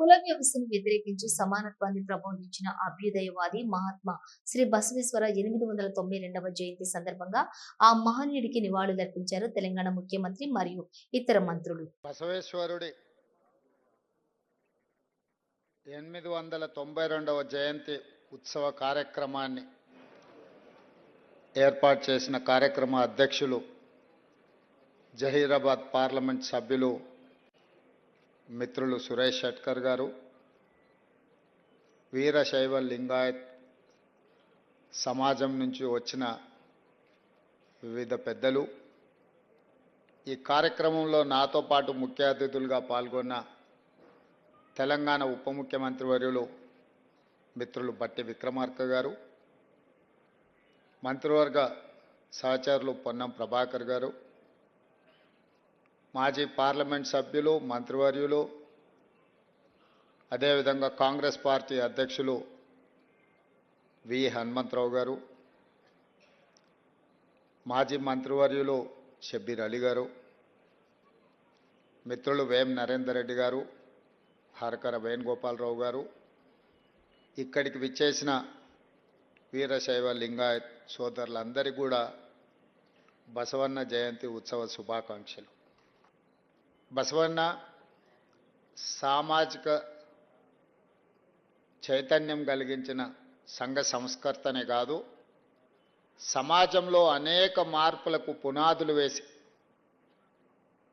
కుల వ్యవస్థను వ్యతిరేకించి సమానత్వాన్ని ప్రబోధించిన అభ్యుదయవాది మహాత్మా శ్రీ బసవేశ్వర ఎనిమిది వందల తొంభై రెండవ జయంతి సందర్భంగా ఆ మహనీయుడికి నివాళులర్పించారు తెలంగాణ ముఖ్యమంత్రి మరియు ఇతర మంత్రులు. బసవేశ్వరుడి ఎనిమిది వందల తొంభై రెండవ జయంతి ఉత్సవ కార్యక్రమాన్ని ఏర్పాటు చేసిన కార్యక్రమ అధ్యక్షులు జహీరాబాద్ పార్లమెంట్ సభ్యులు మిత్రులు సురేష్ షట్కర్ గారు వీరశైవ లింగాయత్ సమాజం నుంచి వచ్చిన వివిధ పెద్దలు. ఈ కార్యక్రమంలో నాతో పాటు ముఖ్య అతిథులుగా పాల్గొన్న తెలంగాణ ఉప ముఖ్యమంత్రి వర్యులు మిత్రులు బట్టి విక్రమార్క గారు మంత్రివర్గ సహచరులు పొన్నం ప్రభాకర్ గారు మాజీ పార్లమెంట్ సభ్యులు మంత్రివర్యులు అదేవిధంగా కాంగ్రెస్ పార్టీ అధ్యక్షులు వి హనుమంతరావు గారు మాజీ మంత్రివర్యులు షబ్బీర్ అలీ గారు మిత్రులు వేం నరేందర్ రెడ్డి గారు హరకర వేణుగోపాలరావు గారు ఇక్కడికి విచ్చేసిన వీరశైవ లింగాయత్ సోదరులందరికీ కూడా బసవన్న జయంతి ఉత్సవ శుభాకాంక్షలు. బసవన్న సామాజిక చైతన్యం కలిగించిన సంఘ సంస్కర్తనే కాదు సమాజంలో అనేక మార్పులకు పునాదులు వేసి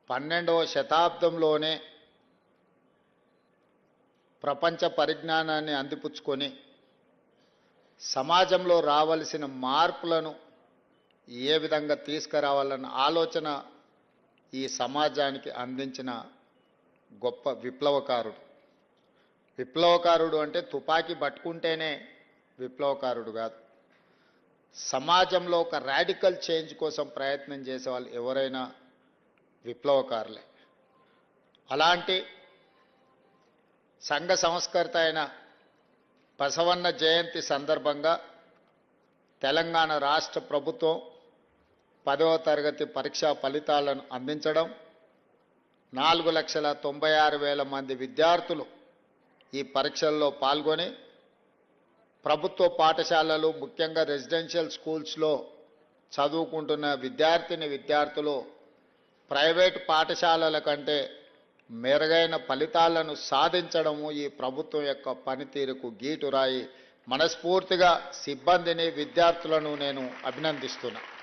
పన్నెండవ శతాబ్దంలోనే ప్రపంచ పరిజ్ఞానాన్ని అందిపుచ్చుకొని సమాజంలో రావలసిన మార్పులను ఏ విధంగా తీసుకురావాలన్న ఆలోచన ఈ సమాజానికి అందించిన గొప్ప విప్లవకారుడు. విప్లవకారుడు అంటే తుపాకీ పట్టుకుంటేనే విప్లవకారుడు కాదు. సమాజంలో ఒక రాడికల్ చేంజ్ కోసం ప్రయత్నం చేసే వాళ్ళు ఎవరైనా విప్లవకారులే. అలాంటి సంఘ సంస్కర్త అయిన బసవన్న జయంతి సందర్భంగా తెలంగాణ రాష్ట్ర ప్రభుత్వం పదవ తరగతి పరీక్షా ఫలితాలను అందించడం నాలుగు లక్షల తొంభై ఆరు వేల మంది విద్యార్థులు ఈ పరీక్షల్లో పాల్గొని ప్రభుత్వ పాఠశాలలు ముఖ్యంగా రెసిడెన్షియల్ స్కూల్స్లో చదువుకుంటున్న విద్యార్థిని విద్యార్థులు ప్రైవేట్ పాఠశాలల కంటే మెరుగైన ఫలితాలను సాధించడము ఈ ప్రభుత్వం యొక్క పనితీరుకు గీటురాయి మనస్ఫూర్తిగా సిబ్బందిని విద్యార్థులను నేను అభినందిస్తున్నాను